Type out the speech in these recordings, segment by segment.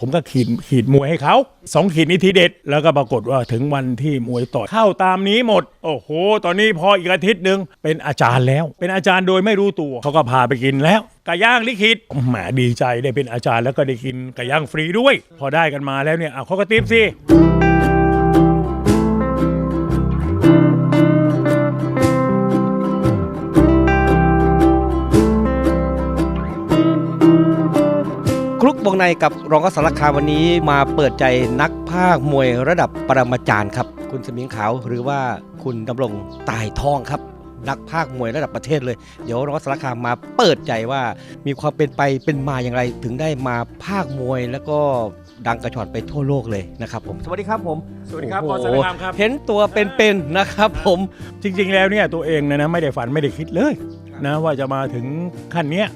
ผมก็ขีดขีดมวยให้เขาสองขีดนี้ทีเด็ด แล้วก็ปรากฏว่าถึงวันที่มวยต่อยเข้าตามนี้หมด โอ้โห ตอนนี้พออีกอาทิตย์หนึ่งเป็นอาจารย์แล้ว เป็นอาจารย์โดยไม่รู้ตัวเขาก็พาไปกินแล้วไก่ย่างลิขิตแหมดีใจได้เป็นอาจารย์แล้วก็ได้กินไก่ย่างฟรีด้วย พอได้กันมาแล้วเนี่ยเอาเขาก็ติปสิ ลุกวงในกับรองกสารคามวันนี้มาเปิดใจนักภาคมวยระดับปรมาจารย์ครับ คุณสมิงขาวหรือว่าคุณดำรงตายทองครับ นักภาคมวยระดับประเทศเลย เดี๋ยวรองกสารคามมาเปิดใจว่ามีความเป็นไปเป็นมาอย่างไร ถึงได้มาภาคมวยแล้วก็ดังกระชอนไปทั่วโลกเลยนะครับผมสวัสดีครับผมสวัสดีครับโอ้บอลโหสารคามครับเห็นตัวเป็นๆนะครับผมจริงๆแล้วเนี่ยตัวเองนะนะไม่ได้ฝันไม่ได้คิดเลยนะว่าจะมาถึงขั้นเนี้ย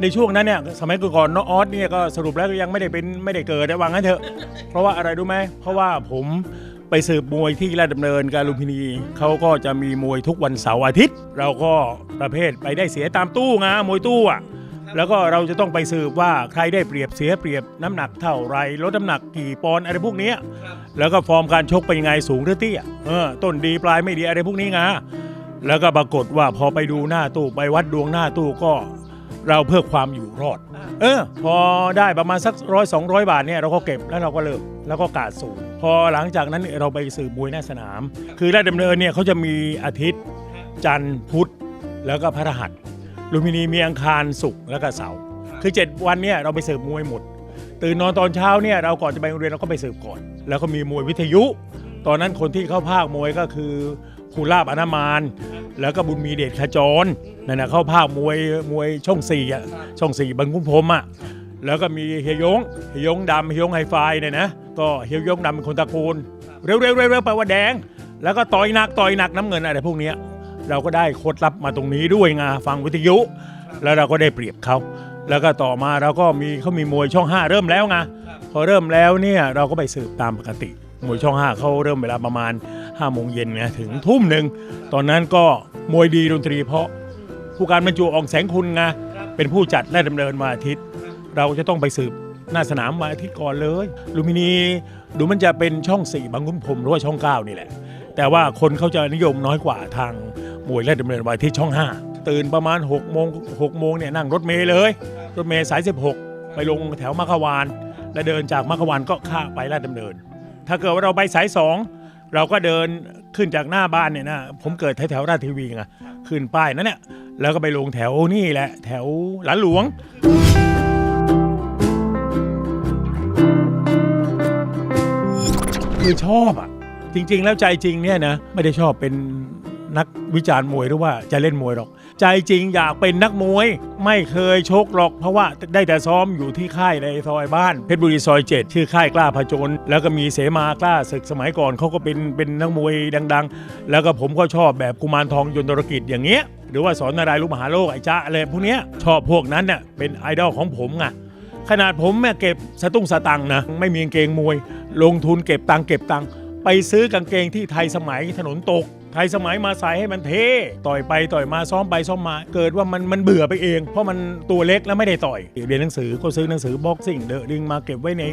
ในช่วงนั้นเนี่ยสมัยก่อนน้องออสเนี่ยก็สรุปแล้วก็ยังไม่ได้เป็นไม่ได้เกิดนะวางงั้นเถอะ เพราะว่าอะไรรู้ไหมเพราะว่าผมไปสืบมวยที่ราชดำเนินการลุมพินีเขาก็จะมีมวยทุกวันเสาร์อาทิตย์ เราก็ประเภทไปได้เสียตามตู้ไงมวยตู้อะแล้วก็เราจะต้องไปสืบว่าใครได้เปรียบเสียเปรียบน้ำหนักเท่าไรลดน้ำหนักกี่ปอนอะไรพวกนี้แล้วก็ฟอร์มการชกเป็นยังไงสูงหรือเตี้ยเออต้นดีปลายไม่ดีอะไรพวกนี้ไงแล้วก็ปรากฏว่าพอไปดูหน้าตู้ไปวัดดวงหน้าตู้ก็ เราเพื่อความอยู่รอด เออ พอได้ประมาณสักร้อยสองร้อยบาทเนี่ยเราก็เก็บแล้วเราก็เลิกแล้วก็กาดสูงพอหลังจากนั้นเนี่ยเราไปสืบมวยหน้าสนาม คือราชดำเนินเนี่ยเขาจะมีอาทิตย์ จันทร์พุธแล้วก็พระรหัสลุมพินีมีอังคารศุกร์แล้วก็เสาร์คือ 7 วันเนี่ยเราไปสืบมวยหมด ตื่นนอนตอนเช้าเนี่ยเราก่อนจะไปโรงเรียนเราก็ไปสืบก่อน แล้วก็มีมวยวิทยุ ตอนนั้นคนที่เข้าภาคมวยก็คือครูลาบอนามานแล้วก็บุญมีเดชขจร นั่นนะเข้าภาคมวยมวยช่องสี่อะช่องสี่บางคุ้มพรมอะแล้วก็มีเฮียยงเฮียยงดำเฮียยงไฮไฟเนี่ยนะก็เฮียยงดำเป็นคนตะโกนเร็วเร็วเร็วเร็วแปลว่าแดง แล้วก็ต่อยหนักต่อยหนักน้ำเงินอะไรพวกนี้เราก็ได้โค้ดลับมาตรงนี้ด้วยไงฟังวิทยุ แล้วเราก็ได้เปรียบเขาแล้วก็ต่อมาเราก็มีเขามีมวยช่อง 5 เริ่มแล้วไงพอเริ่มแล้วเนี่ยเราก็ไปสืบตามปกติ มวยช่อง 5เขาเริ่มเวลาประมาณ5โมงเย็นไงถึงทุ่มหนึ่งตอนนั้นก็มวยดีดนตรีเพราะ ผู้การบรรจุอองแสงคุณไงเป็นผู้จัดและดำเนินมาอาทิตย์ เราจะต้องไปสืบหน้าสนามมาอาทิตย์ก่อนเลย ลุมินีดูมันจะเป็นช่อง4บางคุ้มพรมหรือว่าช่อง9นี่แหละ แต่ว่าคนเขาจะนิยมน้อยกว่าทางมวยและดำเนินมาอาทิตย์ช่อง5ตื่นประมาณ6โมง6โมงเนี่ยนั่งรถเมล์เลย รถเมล์สาย 16 ไปลงแถวมัคควาน แล้วเดินจากมัคควานก็ข้าไปลาดดำเนิน ถ้าเกิดว่าเราไปสาย2 เราก็เดินขึ้นจากหน้าบ้านเนี่ยนะผมเกิดแถวๆราชทีวีไงขึ้นป้ายนั่นเนี่ยแล้วก็ไปลงแถวนี่แหละ แถวหลานหลวง คือชอบอะ จริง ๆ แล้วใจจริงเนี่ยนะ ไม่ได้ชอบเป็น นักวิจารณ์มวยหรือว่าจะเล่นมวยหรอก ใจจริงอยากเป็นนักมวย ไม่เคยชกหรอก เพราะว่าได้แต่ซ้อมอยู่ที่ค่ายในซอยบ้านเพชรบุรีซอยเจ็ดชื่อค่ายกล้าผจญแล้วก็มีเสมากล้าศึกสมัยก่อนเขาก็เป็นเป็นนักมวยดัง ๆ แล้วก็ผมก็ชอบแบบกุมารทองยนตรกิจอย่างเงี้ยหรือว่าสอนนารายลูกมหาโลกไอ้จ้าอะไรพวกเนี้ยชอบพวกนั้นเนี่ยเป็นไอดอลของผมไงขนาดผมแม่เก็บสตุ้งสตังนะไม่มีกางเกงมวย ลงทุนเก็บตังเก็บตังไปซื้อกางเกงที่ไทยสมัยถนนตก ไทยสมัยมาใส่ให้มันเท่ต่อยไปต่อยมาซ้อมไปซ้อมมา เกิดว่ามันมันเบื่อไปเอง เพราะมันตัวเล็กแล้วไม่ได้ต่อยเรียนหนังสือก็ซื้อหนังสือบ็อกซิ่งเดอะดึงมาเก็บไว้ใน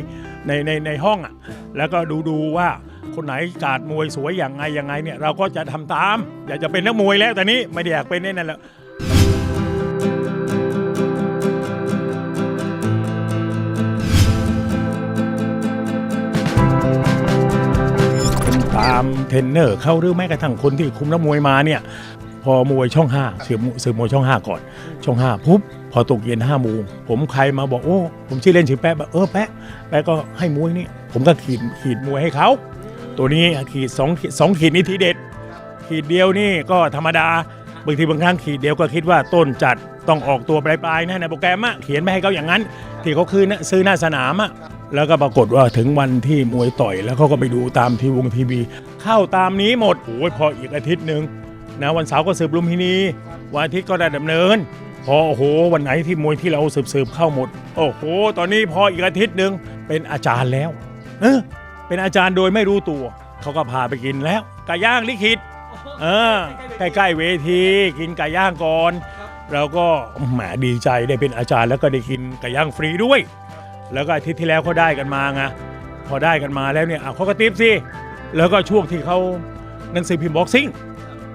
ในในในห้องอะแล้วก็ดูดูว่าคนไหนกาดมวยสวยอย่างไงยังไงเนี่ยเราก็จะทำตาม อยากจะเป็นนักมวยแล้วแต่นี้ไม่ได้อยากเป็นแน่นั่นแหละามเทรนเนอร์เขาหรือแม้กระทั่งคนที่คุมนักมวยมาเนี่ยพอมวยช่อง5สืบสืบมวยช่อง5ก่อน ช่อง5ปุ๊บพอตกเย็น5โมงผมใครมาบอกโอ้ผมชื่อเล่นชื่อแป๊ะบอกเออแป๊ะแป๊ะก็ให้มวยนี่ผมก็ขีดขีดมวยให้เขาตัวนี้ขีดสองขีดสองขีดนี่ทีเด็ด ขีดเดียวนี่ก็ธรรมดาบางทีบางครั้งขีดเดียวก็คิดว่าต้นจัดต้องออกตัวปลายๆนะในโปรแกรมอะเขียนไม่ให้เขาอย่างนั้น ที่เขาคืนซื้อหน้าสนามอะ แล้วก็ปรากฏว่าถึงวันที่มวยต่อย แล้วเขาก็ไปดูตามทีวงทีวี เข้าตามนี้หมดโอ้ยพออีกอาทิตย์หนึ่งนะวันเสาร์ก็สืบลุมพินีวันอาทิตย์ก็ได้ดำเนิน พอโอ้โห วันไหนที่มวยที่เราสืบสืบเข้าหมด โอ้โห ตอนนี้พออีกอาทิตย์หนึ่งเป็นอาจารย์แล้วเออเป็นอาจารย์โดยไม่รู้ตัวเขาก็พาไปกินแล้วไก่ย่างลิขิตเออใกล้ๆเวทีกินไก่ย่างก่อนเราก็แหมดีใจได้เป็นอาจารย์แล้วก็ได้กินไก่ย่างฟรีด้วย แล้วก็อาทิตย์ที่แล้วเขาได้กันมาไงพอได้กันมาแล้วเนี่ยอะเขาก็ติปสิแล้วก็ช่วงที่เขาหนังสือพิมพ์บ็อกซิ่ง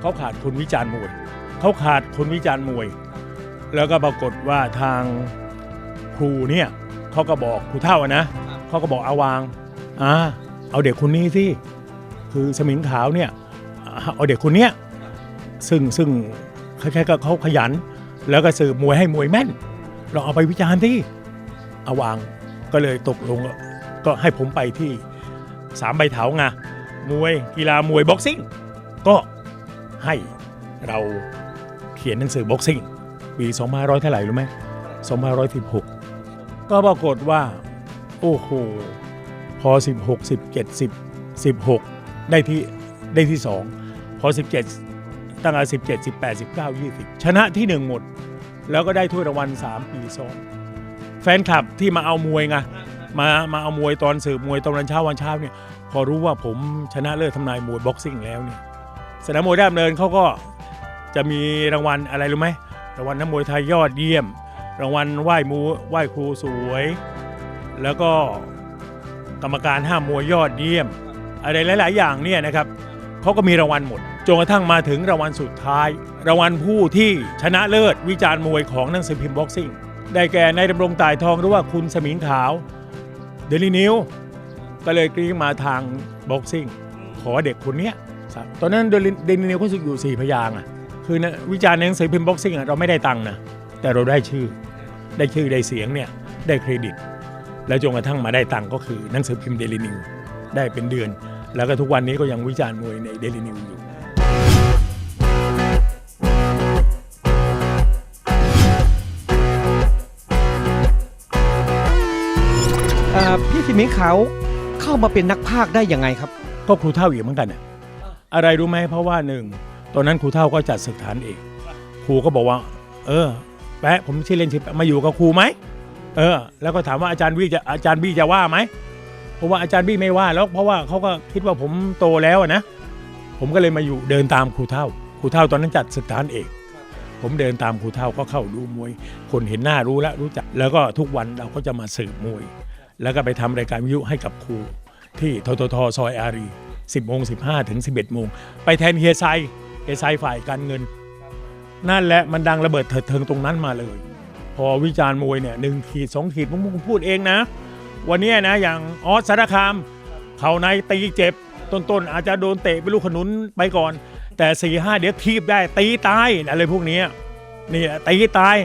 เขาขาดคนวิจารณ์มวยเขาขาดคนวิจารณ์มวย แล้วก็ปรากฏว่าทางครูเนี่ยเขาก็บอกครูเท่านะเขาก็บอกเอาวางอ่าเอาเด็กคนนี้สิคือสมิงขาวเนี่ยเอาเด็กคนเนี้ยซึ่งซึ่งคล้ายๆกับเขาขยัน แล้วก็สืบมวยให้มวยแม่นลองเอาไปวิจารณ์ที่เอาวาง ก็เลยตกลงก็ให้ผมไปที่สามใบเถาไงมวยกีฬามวยบ็อกซิ่งก็ให้เราเขียนหนังสือบ็อกซิ่งปี2500เท่าไหร่รู้ไหม2516 ก็ปรากฏว่า โอ้โห พอ 16 17 10 16 ได้ที่ได้ที่ 2 พอ 17 ตั้งแต่17 18 19 20 ชนะที่ 1 หมด แล้วก็ได้ถ้วยรางวัล 3 ปีซ้อน ฟนคลับที่มาเอามวยไงมามาเอามวยตอนสืบมวยตอนวันเช้าวันเช้าเนี่ยพอรู้ว่าผมชนะเลิศทำนายมวยบ็อกซิ่งแล้วเนี่ยสนามมวยด้ามเนินเขาก็จะมีรางวัลอะไรรู้ไหมรางวัลนักมวยไทยยอดเยี่ยม รางวัลไหว้มูไหว้ครูสวย แล้วก็กรรมการห้ามมวยยอดเยี่ยม อะไรหลาย ๆ อย่างเนี่ยนะครับเขาก็มีรางวัลหมดจนกระทั่งมาถึงรางวัลสุดท้าย รางวัลผู้ที่ชนะเลิศวิจารณ์มวยของหนังสือพิมพ์บ็อกซิ่ง ได้แก่นายดำรงต่ายทองหรือว่าคุณสมิงขาว เดลินิวก็เลยกรี๊งมาทางบ็อกซิ่ง ขอเด็กคนเนี้ยตอนนั้นเดลินิวเขาสึกอยู่สี่พยางค์อะคือนะวิจารณ์ในหนังสือพิมพ์บ็อกซิ่งเราไม่ได้ตังค์นะแต่เราได้ชื่อ ได้ชื่อได้เสียงเนี่ยได้เครดิต แล้วจนกระทั่งมาได้ตังค์ก็คือหนังสือพิมพ์เดลินิวได้เป็นเดือน แล้วก็ทุกวันนี้ก็ยังวิจารณ์มวยในเดลินิวอยู่ พี่สิมิงขาเข้ามาเป็นนักพากได้ยังไงครับ ก็ครูเท่าอีกเหมือนกันนะอะไรรู้ไหมเพราะว่าหนึ่งตอนนั้นครูเท่าก็จัดศึกฐานเอกครูก็บอกว่า เออ แปะผมชื่อเล่นชื่อแปะมาอยู่กับครูไหมเออ แล้วก็ถามว่าอาจารย์บี้จะอาจารย์บี้จะว่าไหมเพราะว่าอาจารย์บี้ไม่ว่าแล้วเพราะว่าเขาก็คิดว่าผมโตแล้วนะผมก็เลยมาอยู่เดินตามครูเท่าครูเท่าตอนนั้นจัดศึกฐานเอกผมเดินตามครูเท่าก็เข้าดูมวย คนเห็นหน้ารู้แล้วรู้จัก แล้วก็ทุกวันเราก็จะมาสืบมวย แล้วก็ไปทำรายการวิทยุให้กับครู ที่ทททซอยอารี 10โมง15 ถึง 11โมง ไปแทนเฮียไซเฮียไซฝ่ายการเงิน นั่นแหละมันดังระเบิดเถิดเทิงตรงนั้นมาเลย พอวิจารณ์มวยเนี่ยหนึ่งขีดสองขีดมผมพูดเองนะ วันนี้นะอย่างออสสารคาม เข่าในตีเจ็บต้นๆอาจจะโดนเตะไปลูกขนุนไปก่อน แต่4ี่ห้าเดี๋ยวทีบได้ตีตายอะไรพวกนี้นี่ตีตาย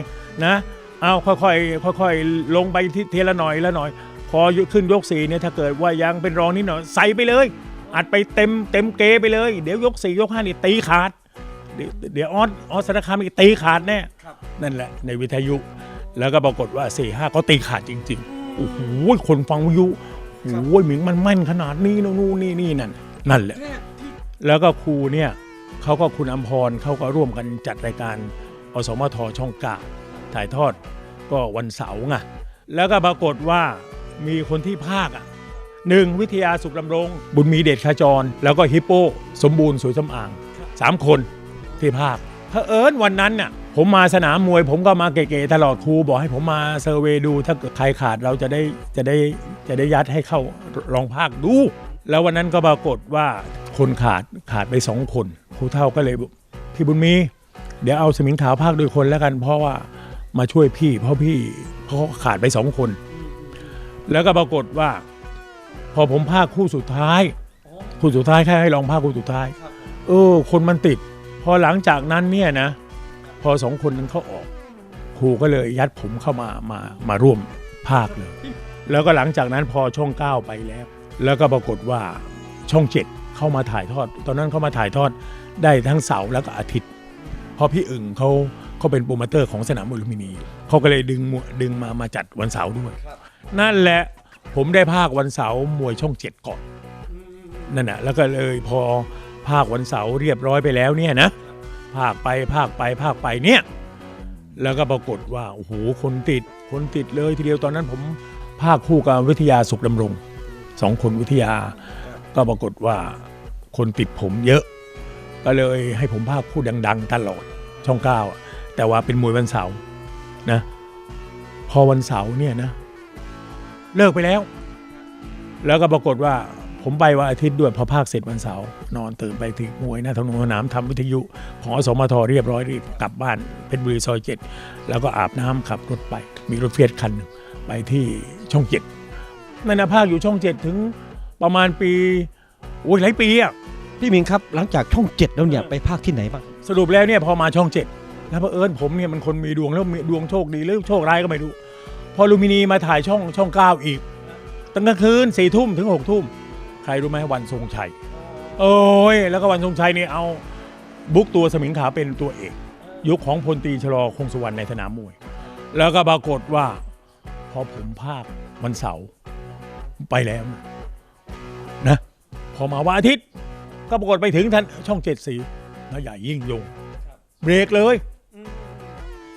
นะเอาค่อยๆค่อยๆลงไปทีละหน่อยละหน่อย พอขึ้นยกสี่เนี่ยถ้าเกิดว่ายังเป็นรองนิดหน่อยใส่ไปเลย อัดไปเต็มเต็มเกไปเลย เดี๋ยวยกสี่ยกห้านี่ตีขาด เดี๋ยวเดี๋ยวออสออสสารคามอีกตีขาดแน่นั่นแหละ ในวิทยุ แล้วก็ปรากฏว่าสี่ห้าก็ตีขาดจริงๆโอ้โหคนฟังวิทยุโอ้โหหมิงมันแม่นขนาดนี้นู่นนี่นี่นั่นนั่นแหละ แล้วก็ครูเนี่ยเขาก็คุณอมพรเขาก็ร่วมกันจัดรายการอสมทช่องเก้าถ่ายทอดก็วันเสาร์ไงแล้วก็ปรากฏว่า มีคนที่ภาคอะหนึ่งวิทยาสุขดำรง บุญมีเดชขจร แล้วก็ฮิปโป สมบูรณ์สวยสำอ่างสามคนที่ภาคเผอิญวันนั้นน่ะผมมาสนามมวย ผมก็มาเก๋ๆตลอดครูบอกให้ผมมาเซอร์เวดู ถ้าเกิดใครขาดเราจะได้จะได้จะได้ยัดให้เข้าลองภาคดู แล้ววันนั้นก็ปรากฏว่าคนขาดขาดไปสองคนครูเท่าก็เลยพี่บุญมี เดี๋ยวเอาสมิงขาวภาคด้วยคนแล้วกัน เพราะว่ามาช่วยพี่ เพราะพี่เพราะเขาขาดไปสองคน แล้วก็ปรากฏว่า พอผมภาคคู่สุดท้าย คู่สุดท้ายแค่ให้ลองภาคคู่สุดท้าย เออ คนมันติด พอหลังจากนั้นเนี่ยนะ พอสองคนนั้นเขาออกครูก็เลยยัดผมเข้ามามามาร่วมภาคเลย แล้วก็หลังจากนั้นพอช่องเก้าไปแล้ว แล้วก็ปรากฏว่าช่องเจ็ดเข้ามาถ่ายทอด ตอนนั้นเข้ามาถ่ายทอดได้ทั้งเสาร์แล้วก็อาทิตย์ เพราะพี่อึ่งเขาเขาเป็นโปรโมเตอร์ของสนามมวยลุมพินีเขาก็เลยดึงมวยดึงมามาจัดวันเสาร์ด้วย นั่นแหละผมได้ภาควันเสาร์มวยช่องเจ็ดก่อนนั่นแหะแล้วก็เลยพอภาควันเสาร์เรียบร้อยไปแล้วเนี่ยนะภาคไปภาคไปภาคไปเนี่ย แล้วก็ปรากฏว่าโอ้โหคนติดคนติดเลยทีเดียวตอนนั้นผมภาคคู่กับวิทยาสุขดำรงสองคนวิทยา ก็ปรากฏว่าคนติดผมเยอะ ก็เลยให้ผมภาคคู่ดัง ๆ ตลอดช่องเก้าแต่ว่าเป็นมวยวันเสาร์นะ พอวันเสาร์เนี่ยนะ เลิกไปแล้ว แล้วก็ปรากฏว่าผมไปวันอาทิตย์ด้วยพอภาคเสร็จวันเสาร์นอนตื่นไปถึงมวยหน้าทางหนสนามทำวิทยุของอสมทเรียบร้อยรีบกลับบ้านเพชรบุรีซอยเจ็ดแล้วก็อาบน้ำขับรถไป มีรถเฟียสคันหนึ่งไปที่ช่องเจ็ดนั่นนะภาคอยู่ช่องเจ็ดถึงประมาณปีโอ้ยหลายปีอะพี่หมิงครับหลังจากช่องเจ็ดแล้วเนี่ยไปภาคที่ไหนบ้างสรุปแล้วเนี่ยพอมาช่องเจ็ดแล้วเผอิญผมเนี่ยมันคนมีดวงแล้วมีดวงโชคดีหรือโชคร้ายก็ไม่รู้ พอลูมินีมาถ่ายช่องช่องเก้าอีก ตั้งกลางคืนสี่ทุ่มถึงหกทุ่ม ใครรู้ไหมวันทรงชัย โอ้ย แล้วก็วันทรงชัยนี่เอาบุ๊กตัวสมิงขาวเป็นตัวเอกยุคของพลตรีชลอคงสุวรรณในสนามมวย แล้วก็ปรากฏว่า พอผมภาควันเสาร์ไปแล้ว นะ พอมาวันอาทิตย์ ก็ปรากฏไปถึงท่านช่องเจ็ดสีแล้วใหญ่ยิ่งยง เบรกเลย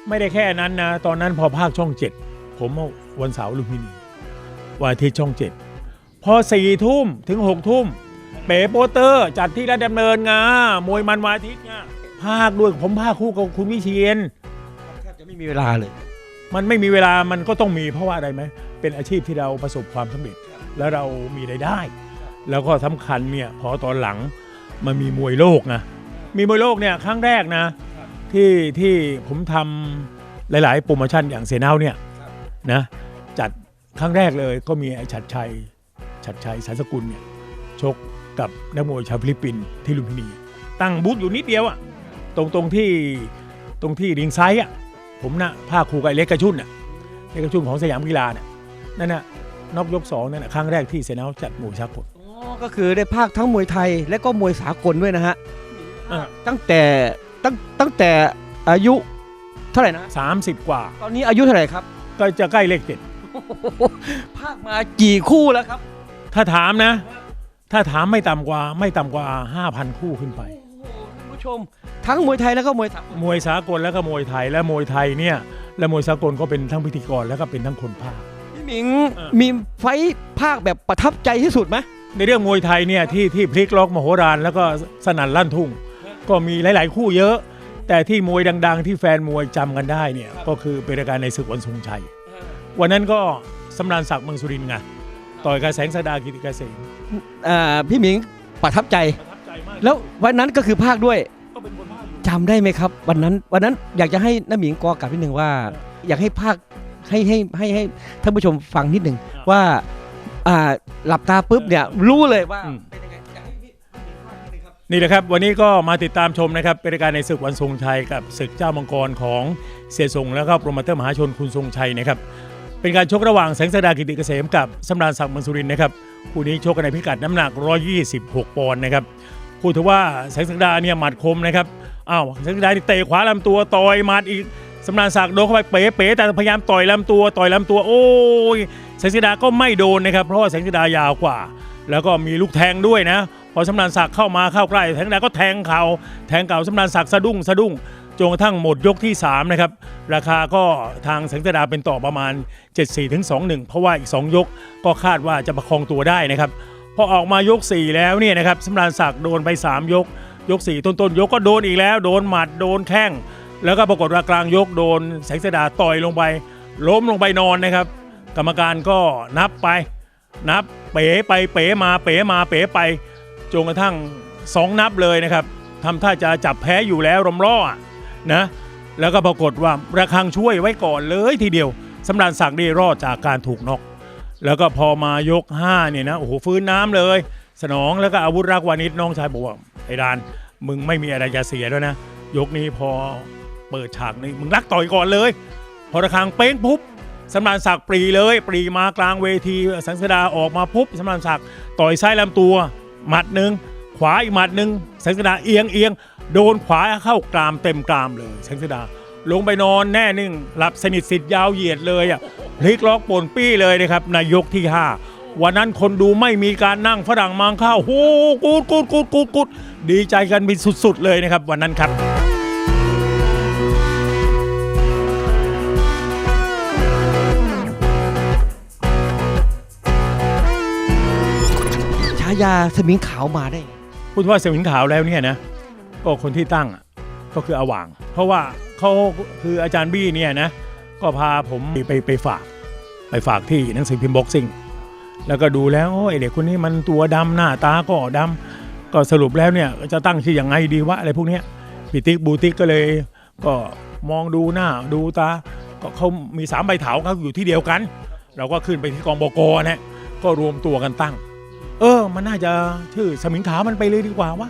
ไม่ได้แค่นั้นนะ ตอนนั้นพอภาคช่องเจ็ด ผมเอาวันเสาร์ลุมพินีวันอาทิตย์ช่องเจ็ดพอสี่ทุ่มถึงหกทุ่มเป๋โปสเตอร์ จัดที่ราชดำเนินงามวยมันวันอาทิตย์งาภาคด้วยผมภาคคู่กับคุณวิเชียนแทบจะไม่มีเวลาเลย มันไม่มีเวลามันก็ต้องมีเพราะว่าอะไรไหมเป็นอาชีพที่เราประสบความสำเร็จ แล้วเรามีรายได้ แล้วก็สำคัญเนี่ยพอตอนหลังมันมีมวยโลกนะมีมวยโลกเนี่ยครั้งแรกนะ ที่ที่ผมทำหลาย ๆ โปรโมชั่นอย่างเซนเอาเนี่ย นะจัดครั้งแรกเลยก็มีไอ้ชัดชัยชัดชัยสารสกุลเนี่ยชกกับนักมวยชาวฟิลิปปินส์ที่ลุมพินี ตั้งบูธอยู่นิดเดียวอะตรงตรงที่ตรงที่ริงไซด์อะผมนะภาคครูกับไอ้เล็กกระชุ่นอะเล็กกระชุ่นของสยามกีฬาเนี่ยนั่นน่ะนอกยกสองนั่นน่ะครั้งแรกที่เซนเอาจัดมวยชากลอ๋อก็คือได้ภาคทั้งมวยไทยและก็มวยสากลด้วยนะฮะอะตั้งแต่ตั้งตั้งแต่อายุเท่าไหร่นะสามสิบกว่า ตอนนี้อายุเท่าไหร่ครับ ก็จะใกล้เลขเจ็ดภาคมากี่คู่แล้วครับ ถ้าถามนะ ถ้าถามไม่ต่ำกว่าไม่ต่ำกว่า 5,000 คู่ขึ้นไป โอ้โหท่านผู้ชม ทั้งมวยไทยแล้วก็มวยสากลมวยสากลแล้วก็มวยไทยและมวยไทยเนี่ยและมวยสากลก็เป็นทั้งพิธีกรแล้วก็เป็นทั้งคนภาค พี่หมิงเออมีไฟท์ภาคแบบประทับใจที่สุดไหมในเรื่องมวยไทยเนี่ยที่ที่พลิกล็อกมโหฬารแล้วก็สนั่นลั่นทุ่ง ก็มีหลาย ๆ คู่เยอะ แต่ที่มวยดัง ๆ ที่แฟนมวยจำกันได้เนี่ยก็คือเป็นรายการในศึกวันทรงชัย วันนั้นก็สำราญศักดิ์เมืองสุรินทร์ไงต่อยกับแสงสดากิติเกษมอ่าพี่หมิงประทับใจประทับใจมากแล้ววันนั้นก็คือภาคด้วยก็เป็นคนภาคอยู่จำได้ไหมครับ วันนั้นวันนั้นอยากจะให้น้าหมิงกอกลับนิดหนึ่งว่า อยากให้ภาคให้ให้ให้ให้ท่านผู้ชมฟังนิดหนึ่งว่าอ่าหลับตาปุ๊บเนี่ยรู้เลยว่า นี่แหละครับ วันนี้ก็มาติดตามชมนะครับเป็นรายการในศึกวันทรงชัยกับศึกเจ้ามังกรของเสียทรงแล้วก็โปรโมเตอร์มหาชนคุณทรงชัยนะครับเป็นการชกระหว่างแสงสดากิติเกษมกับสำราญศักดิ์มืองสุรินนะครับคู่นี้ชกกันในพิกัดน้ำหนัก 126 ปอนด์นะครับพูดถึงว่าแสงสดาเนี่ยหมัดคมนะครับอ้าวแสงสดานี่เตะขวาลำตัวต่อยหมัดอีกสำราญศักดิ์โดนเข้าไปเป๋เป๋แต่พยายามต่อยลำตัวต่อยลำตัวโอ้ยแสงสดาก็ไม่โดนนะครับเพราะว่าแสงสดายาวกว่า แล้วก็มีลูกแทงด้วยนะพอสำรานศักดิ์เข้ามาเข้าใกล้แทงดาก็แทงเขาแทงเก่าสำรานศักดิ์สะดุ้งสะดุ้งจนกระทั่งหมดยกที่ 3 นะครับ ราคาก็ทางแสงสดาเป็นต่อประมาณ 7-4ถึง2-1เพราะว่าอีก 2 ยกก็คาดว่าจะประคองตัวได้นะครับพอออกมายก 4 แล้วเนี่ยนะครับสำรานศักดิ์โดนไป 3 ยก ยก4ต้นต้นๆ ยกก็โดนอีกแล้ว โดนหมัดโดนแข้ง แล้วก็ปรากฏว่ากลางยกโดนแสงสดาต่อยลงไป ล้มลงไปนอนนะครับ กรรมการก็นับไป นับเป๋ไปเป๋มาเป๋มาเป๋ไป จนกระทั่งสองนับเลยนะครับทำท่าจะจับแพ้อยู่แล้วรมร่อะนะแล้วก็ปรากฏว่าระฆังช่วยไว้ก่อนเลยทีเดียวสำราญศักดิ์ได้รอดจากการถูกนอกแล้วก็พอมายก5เนี่ยนะโอ้โหฟื้นน้ำเลย สนองแล้วก็อาวุธรักวานิชน้องชายบอกว่าไอ้ดาน มึงไม่มีอะไรจะเสียแล้วนะ ยกนี้พอเปิดฉากนี้มึงรักต่อยก่อนเลย พอระฆังเป้งปุ๊บสำรานศักดิ์ปรีเลย ปรีมากลางเวทีสังสดาออกมาปุ๊บสำรานศักดิ์ต่อยซ้ายลำตัว หมัดหนึ่งขวาอีกหมัดหนึ่งแสงสดาเอียงเอียงโดนขวาเข้ากรามเต็มกรามเลยแสงสดา ลงไปนอนแน่นิ่งหลับสนิทสิทธิ์ยาวเหยียดเลยอะพลิกล็อกปนปี้เลยนะครับนายกที่5วันนั้นคนดูไม่มีการนั่งฝรั่งมังข้าวโหกูดกูดกูดกูดกูดดีใจกันเป็นสุด ๆ เลยนะครับ วันนั้นครับายาสมิงขาวมาได้ไงพูดว่าสวิงขาวแล้วเนี่ยนะก็คนที่ตั้งก็คืออาหว่าง เพราะว่าเขาคืออาจารย์บี้เนี่ยนะก็พาผมไปไปฝาก ไปฝากที่หนังสือพิมพ์บ็อกซิ่งแล้วก็ดูแล้วโอ้ยเด็กคนนี้มันตัวดำหน้าตาก็ดำก็สรุปแล้วเนี่ยจะตั้งชื่อยังไงดีวะอะไรพวกเนี้ยปิติกบูติกก็เลย ก็มองดูหน้าดูตาก็เขามีสามใบเถาเขาอยู่ที่เดียวกัน เราก็ขึ้นไปที่กองบกนะก็รวมตัวกันตั้ง เออ มันน่าจะชื่อสมิงขาวมันไปเลยดีกว่าวะ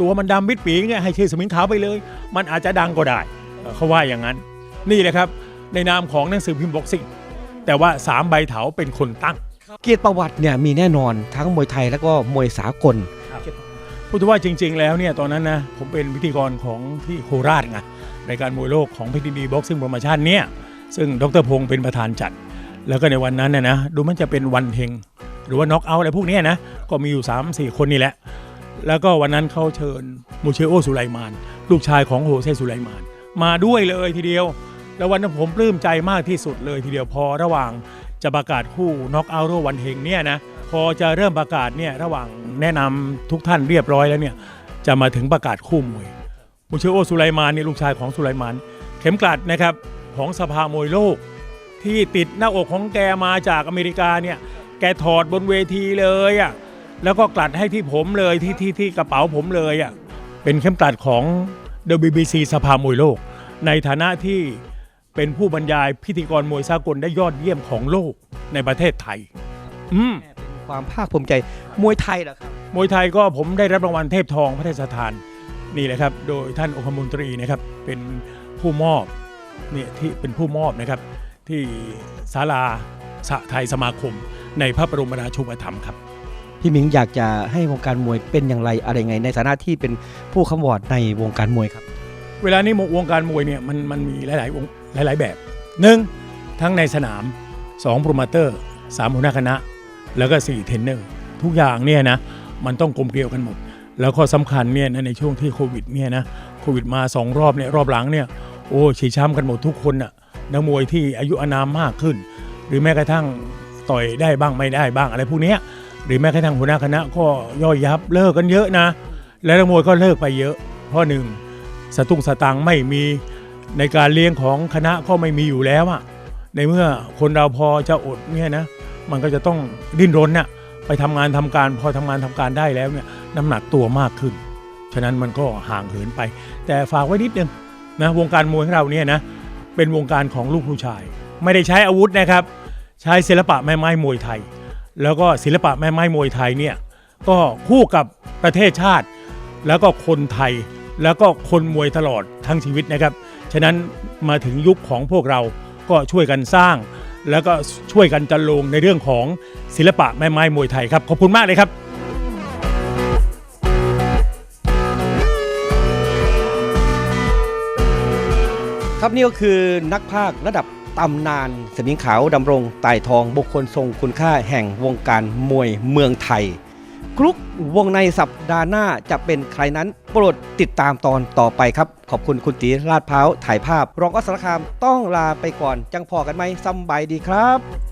ตัวมันดำมิดปีเนี่ยให้ชื่อสมิงขาวไปเลย มันอาจจะดังก็ได้เออเขาว่าอย่างนั้น นี่แหละครับในนามของหนังสือพิมพ์บ็อกซิ่งแต่ว่าสามใบเถาเป็นคนตั้ง เกียรติประวัติเนี่ยมีแน่นอนทั้งมวยไทยแล้วก็มวยสากลพูดถึงว่าจริง ๆ แล้วเนี่ยตอนนั้นนะผมเป็นพิธีกรของที่โคราชไงรายการมวยโลกของพิธีดีบ็อกซิ่งโปรโมชั่นเนี่ยซึ่งดรพงศ์เป็นประธานจัด แล้วก็ในวันนั้นเนี่ยนะดูมันจะเป็นวันเฮง หรือว่าน็อกเอาท์อะไรพวกนี้นะก็มีอยู่ 3 4 คนนี่แหละ แล้วก็วันนั้นเขาเชิญมูเชโอสุไลมาน ลูกชายของโฮเซสุไลมาน มาด้วยเลยทีเดียว แล้ววันนั้นผมปลื้มใจมากที่สุดเลยทีเดียวพอระหว่างจะประกาศคู่น็อกเอาท์วันเฮงเนี่ยนะพอจะเริ่มประกาศเนี่ยระหว่างแนะนำทุกท่านเรียบร้อยแล้วเนี่ยจะมาถึงประกาศคู่มวยมูเชโอสุไลมานนี่ลูกชายของสุไลมาน เข็มกลัดนะครับของสภามวยโลกที่ติดหน้าอกของแกมาจากอเมริกาเนี่ย แกถอดบนเวทีเลยอะแล้วก็กลัดให้ที่ผมเลยที่ที่ที่กระเป๋าผมเลยอะเป็นเข็มกลัดของ WBC สภามวยโลก ในฐานะที่เป็นผู้บรรยายพิธีกรมวยสากลได้ยอดเยี่ยมของโลกในประเทศไทย อืมเป็นความภาคภูมิใจมวยไทยเหรอครับ มวยไทยก็ผมได้รับรางวัลเทพทองพระเทศทานนี่แหละครับ โดยท่านองคมนตรีนะครับ เป็นผู้มอบเนี่ยที่เป็นผู้มอบนะครับ ที่ศาลาสะไทยสมาคม ในพระบรมราชูปถัมภ์ครับ พี่หมิงอยากจะให้วงการมวยเป็นอย่างไรอะไรไง ในฐานะที่เป็นผู้คำวอร์ดในวงการมวยครับ เวลานี้วงการมวยเนี่ยมันมันมีหลายๆวงหลาย ๆ แบบหนึ่งทั้งในสนามสองโปรโมเตอร์สามหัวหน้าคณะ แล้วก็สี่เทรนเนอร์ทุกอย่างเนี่ยนะมันต้องกลมเกลียวกันหมด แล้วข้อสำคัญเนี่ยนะในช่วงที่โควิดเนี่ยนะโควิดมาสองรอบเนี่ยรอบหลังเนี่ยโอ้ฉีดช้ำกันหมดทุกคนน่ะนักมวยที่อายุอานามมากขึ้น หรือแม้กระทั่ง ต่อยได้บ้างไม่ได้บ้างอะไรพวกนี้หรือแม้กระทั่งหัวหน้าคณะก็ย่อยยับเลิกกันเยอะนะ และนักมวยก็เลิกไปเยอะ เพราะหนึ่งสตุ้งสตังค์ไม่มีในการเลี้ยงของคณะก็ไม่มีอยู่แล้วอะในเมื่อคนเราพอจะอดเนี่ยนะมันก็จะต้องดิ้นรนน่ะไปทำงานทำการพอทำงานทำการได้แล้วเนี่ยน้ำหนักตัวมากขึ้น ฉะนั้นมันก็ห่างเหินไป แต่ฝากไว้นิดนึงนะวงการมวยของเราเนี่ยนะเป็นวงการของลูกผู้ชาย ไม่ได้ใช้อาวุธนะครับ ใช้ศิลปะแม่ไม้มวยไทย แล้วก็ศิลปะแม่ไม้มวยไทยเนี่ยก็คู่กับประเทศชาติ แล้วก็คนไทย แล้วก็คนมวยตลอดทั้งชีวิตนะครับ ฉะนั้นมาถึงยุคของพวกเราก็ช่วยกันสร้าง แล้วก็ช่วยกันจันลงในเรื่องของศิลปะแม่ไม้มวยไทยครับ ขอบคุณมากเลยครับครับนี่ก็คือนักภาคระดับ ตำนานสมิงขาวดำรงไต่ทองบุคคลทรงคุณค่าแห่งวงการมวยเมืองไทยกรุ๊ปวงในสัปดาห์หน้าจะเป็นใครนั้นโปรดติดตามตอนต่อไปครับ ขอบคุณคุณตีลาดพร้าวถ่ายภาพ รองก็สารคามต้องลาไปก่อน จังพอกันไหมสำบายดีครับ